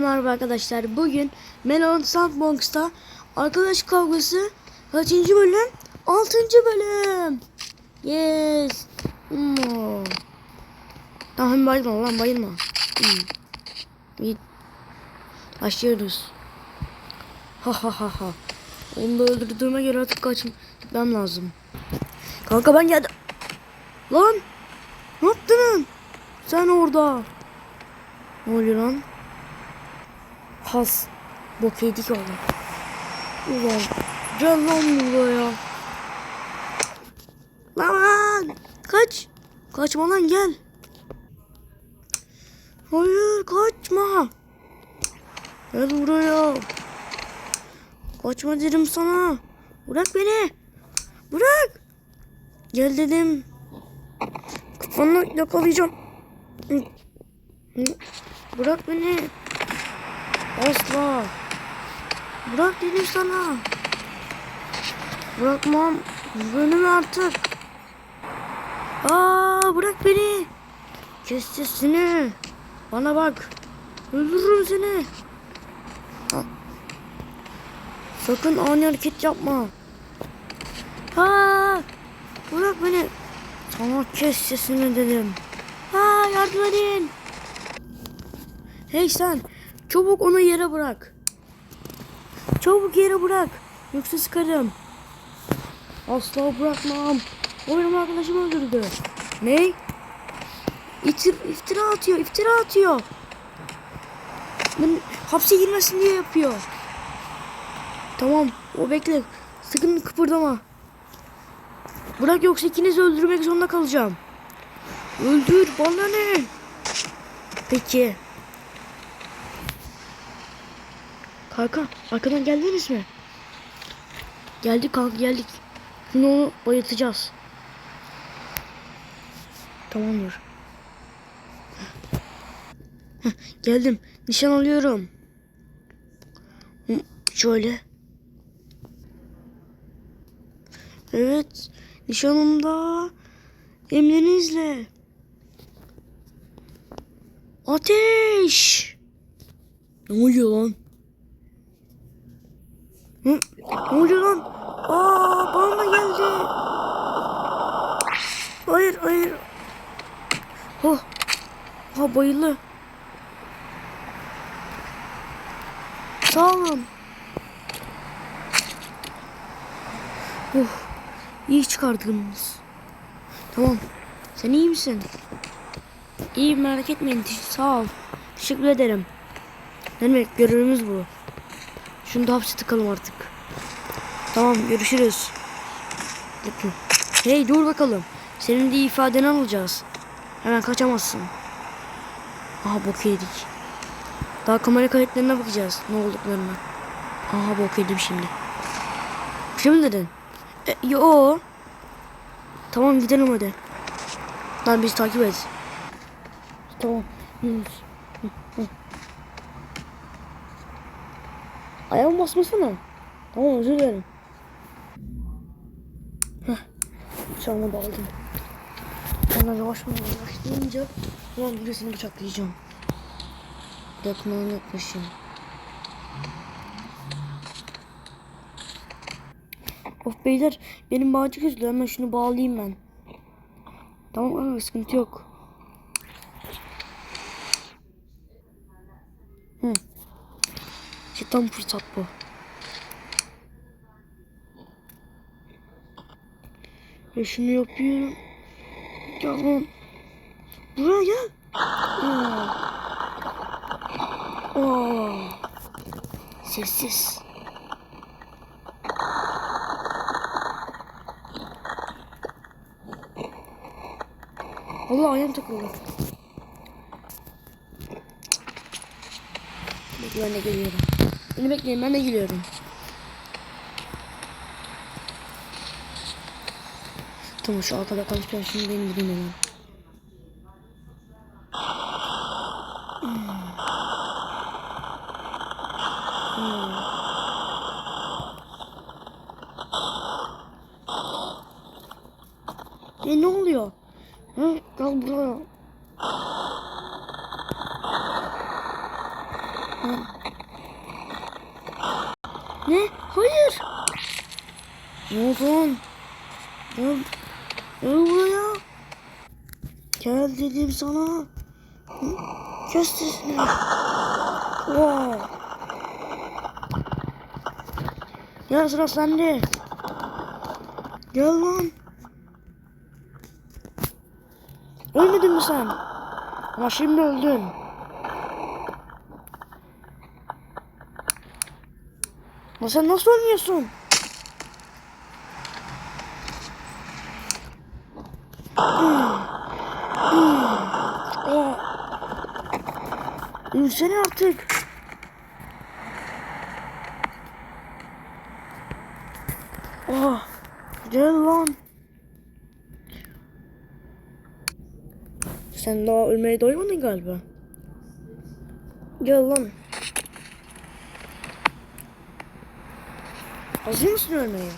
Merhaba arkadaşlar. Bugün Melon Sandbox'ta arkadaş kavgası kaçıncı bölüm? 6. bölüm. Yes. Hmm. Tamam bayılma lan bayılma. Hmm. Başlıyoruz. Ha ha ha ha. Onu da öldürdüğüme göre artık kaçmam lazım. Kanka ben geldim. Lan. Ne yaptın? Sen orada. Ne oluyor lan? Has. Bok yedik oğlum. Ulan. Gel lan buraya. Lan. Kaç. Kaçma lan gel. Hayır kaçma. Gel buraya. Kaçma dedim sana. Bırak beni. Bırak. Gel dedim. Kafanı yakalayacağım. Bırak beni. Asla. Bırak dedim sana. Bırakmam. Bölüm artık. Aa bırak beni. Kes sesini. Bana bak. Öldürürüm seni. Ha. Sakın ani hareket yapma. Ha. Bırak beni. Sana kes sesini dedim. Ha yardım edin. Hey sen. Çabuk onu yere bırak. Çabuk yere bırak. Yoksa sıkarım. Asla bırakmam. O benim arkadaşımı öldürdü. Ne? İtir, iftira atıyor, iftira atıyor. Ben hapse girmesin diye yapıyor. Tamam, o bekle. Sakın kıpırdama. Bırak yoksa ikinizi öldürmek zorunda kalacağım. Öldür, bana ne? Peki. Kanka arkadan geldiniz mi? Geldik kanka geldik. Şimdi onu bayatacağız. Tamamdır. Heh, geldim. Nişan alıyorum. Şöyle. Evet. Nişanımda. Emrinizle. Ateş. Ne oluyor lan? Hı? Ne oluyor lan? Aa bana geldi. Hayır hayır. Oh. Ha bayılı. Sağ olun. Oh. İyi çıkardınız. Tamam. Sen iyi misin? İyi merak etmeyin. Sağ ol. Teşekkür ederim. Ne demek görevimiz bu. Şunu da hapse tıkalım artık. Tamam görüşürüz. Hey dur bakalım. Senin de ifadeni alacağız. Hemen kaçamazsın. Aha bok yedik. Daha kamera kayıtlarına bakacağız. Ne olduklarına. Aha bok yedim şimdi. Bir şey mi dedin? E, yo. Tamam gidelim hadi. Lan biz takip et. Tamam. Yunus. Hı, hı. Ayağımı basmasana. Tamam özür dilerim. Heh. Bıçağımı da aldım. Sonra yavaş mı yavaş deyince ulan birisini bıçaklayacağım. Yakından yaklaşayım. Of beyler benim bağcık üzülüyor hemen şunu bağlayayım ben. Tamam ama sıkıntı yok. Hı. İşte tam fırsat bu. Ve şunu yapıyorum. Gel lan. Buraya gel. Aa. Aa. Sessiz. Allah ayağım takıldı. De geliyorum. Beni bekleyin ben de geliyorum. Tamam şu arkada kalmışken şimdi benim gideyim hemen. E ne oluyor? Hı, gel buraya. Ne? Hayır. Ne oldu? Ne oldu buraya? Gel dedim sana. Kes sesini. Wow. Gel sıra sende. Gel lan. Ölmedin mi sen? Ama şimdi öldün. Ama sen nasıl ölmüyorsun? Ölsene artık. Oh, gel lan. Sen daha ölmeye doymadın galiba. Gel lan. Hazır mısın ölmeye?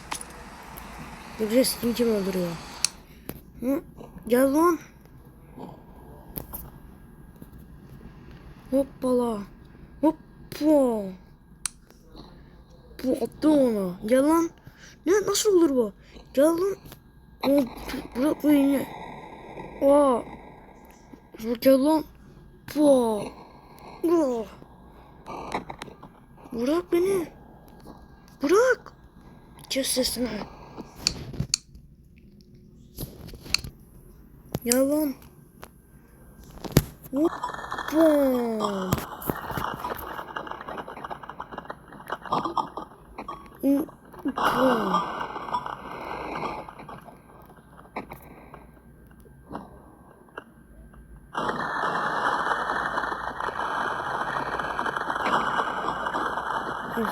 Göreceğiz kim kim öldürüyor. Hı? Gel lan. Hoppala. Hoppa. Bu attı onu. Gel lan. Ne nasıl olur bu? Gel lan. Bırak beni. Aa. Gel lan. Bu. Bu. Bırak beni. Bırak. Kes sesini. Gel lan. Hoppa.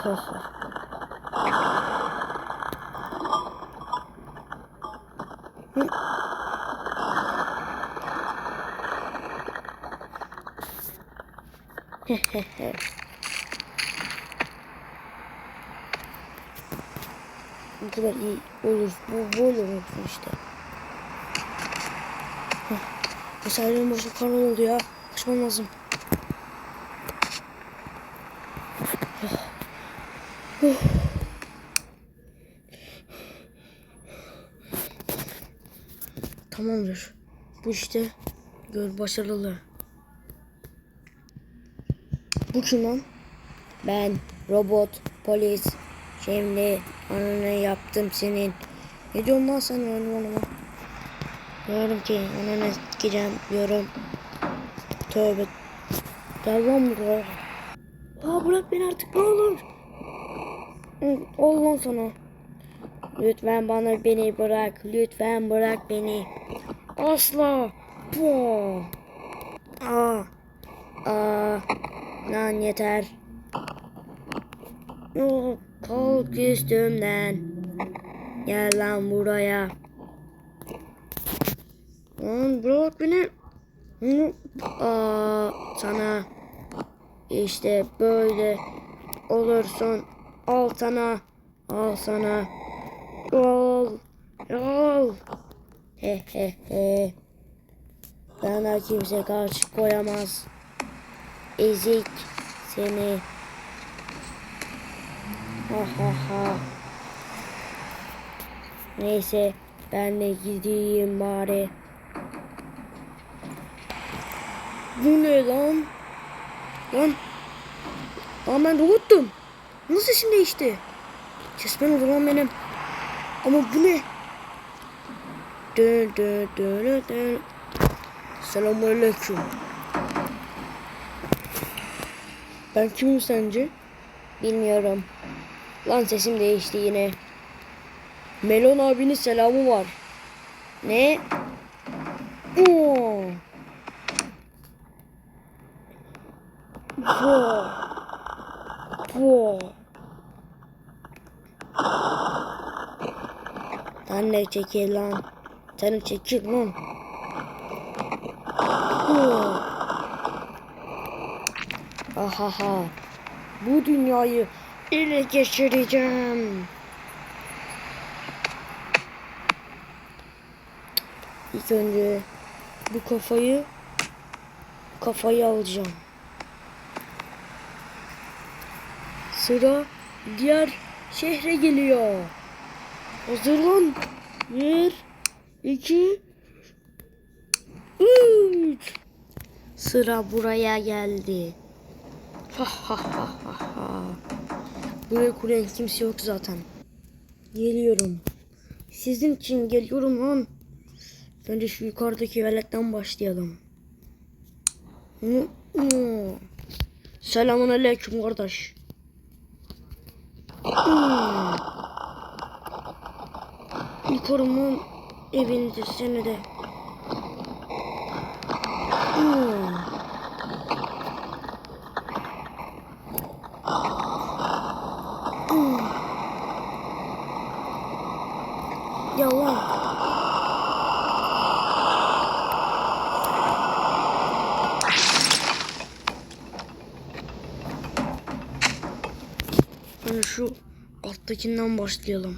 Hoppa. Bu kadar iyi olur. Bu böyle olsun işte. Mesailerin başı karan oldu ya. Kaçmam lazım. Tamamdır. Bu işte gör başarılı. Bu kim lan? Ben robot polis. Şimdi ananı yaptım senin. Ne diyorsun lan sen öyle bana? Diyorum ki ananı sikeceğim diyorum. Tövbe. Gel lan buraya. Aa bırak beni artık ne olur. Ol lan sana. Lütfen bana beni bırak. Lütfen bırak beni. Asla. Aa. Aa. Lan yeter. Kalk üstümden. Gel lan buraya. Lan bırak beni. Aa, sana. İşte böyle olursun. Al sana. Al sana. Al. Al. He he he. Bana kimse karşı koyamaz. Ezik seni. Ha ha ha. Neyse ben de gideyim bari. Bu ne lan? Lan. Lan ben robottum. Nasıl şimdi değişti? Kesmen oldu lan benim. Ama bu ne? Dön dön dön dön. Selamünaleyküm. Ben kimim sence? Bilmiyorum. Lan sesim değişti yine. Melon abinin selamı var. Ne? Oo. Bu. Bu. Sen de çekil lan. Sen çekil lan. Bu. Ahaha. Bu dünyayı ele geçireceğim. İlk önce bu kafayı kafayı alacağım. Sıra diğer şehre geliyor. Hazırlan. Bir, iki, üç. Sıra buraya geldi. Ha ha ha ha ha. Buraya kuruyan kimse yok zaten. Geliyorum. Sizin için geliyorum lan. Önce şu yukarıdaki veletten başlayalım. Selamun aleyküm kardeş. Yukarımın evinde seni de. Hmm. Hmm. Yalan. Hani şu alttakinden başlayalım.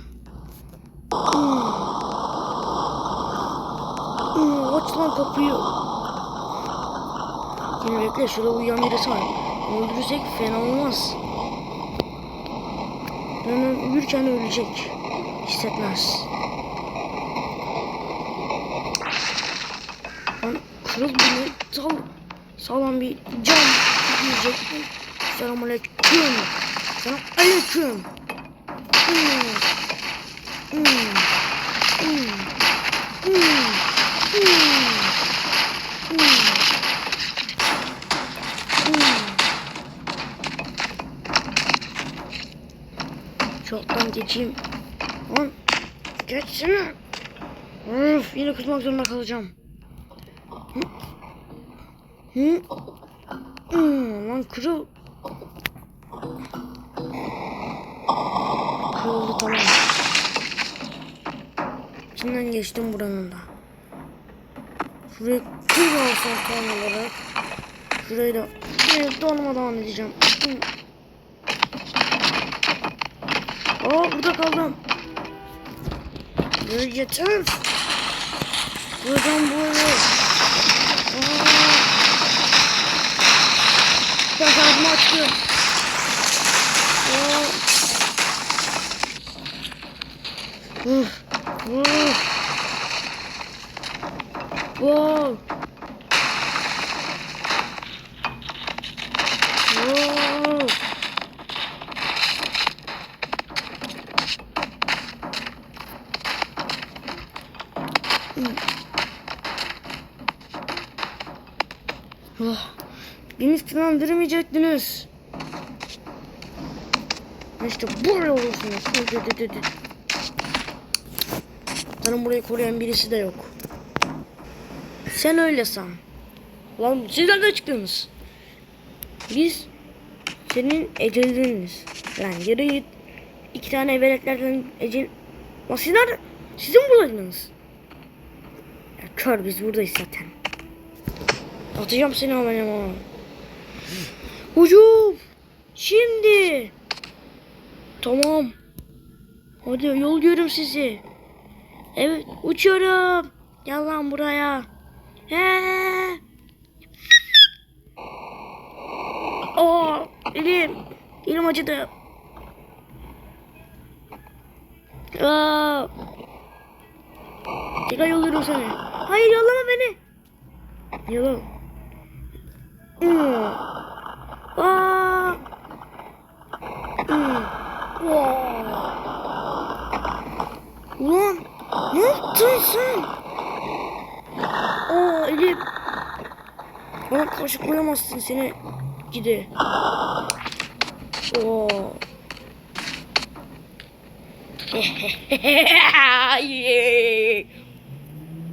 Hmm. Hmm, aç lan kapıyı. Şimdi bekle şurada uyuyan birisi var. Öldürürsek fena olmaz. Yani uyurken ölecek. Hissetmez. Kırıl beni sal. Sağlam bir cam diyecek. Selamun aleyküm. Selam aleyküm. Hmm. Hmm. Hmm. Hmm. Hmm. Çoktan geçeyim. Lan geçsene. Üf, yine kızmak zorunda kalacağım. Hı? Hmm, lan kırıl. Kırıldı tamam. İçinden geçtim buranın da. Şurayı kır alsam tam olarak. Şurayı da bir dolmadan edeceğim. Aa burada kaldım. Ya yeter. Buradan böyle. Aa. Aa. Uf. Uf. Wow. Wow. Oh, beni kınandırmayacaktınız. İşte böyle olursunuz. Sanırım burayı koruyan birisi de yok. Sen öyle san. Lan siz nereden çıktınız? Biz senin eceliniz. Yani yarı iki tane veletlerden ecel... Lan siz nerede? Sizin buradaydınız. Ya kör biz buradayız zaten. Atacağım seni hemen ama. Hücum. Şimdi. Tamam. Hadi yolluyorum sizi. Evet uçuyorum. Gel lan buraya. He. Aa, elim. Elim acıdı. Aa. Tekrar yolluyorum seni. Hayır yollama beni. Yolla. Ulan ne yaptın sen? Aa elim. Bana karşı koyamazsın seni. Gidi. Oo. Yeah.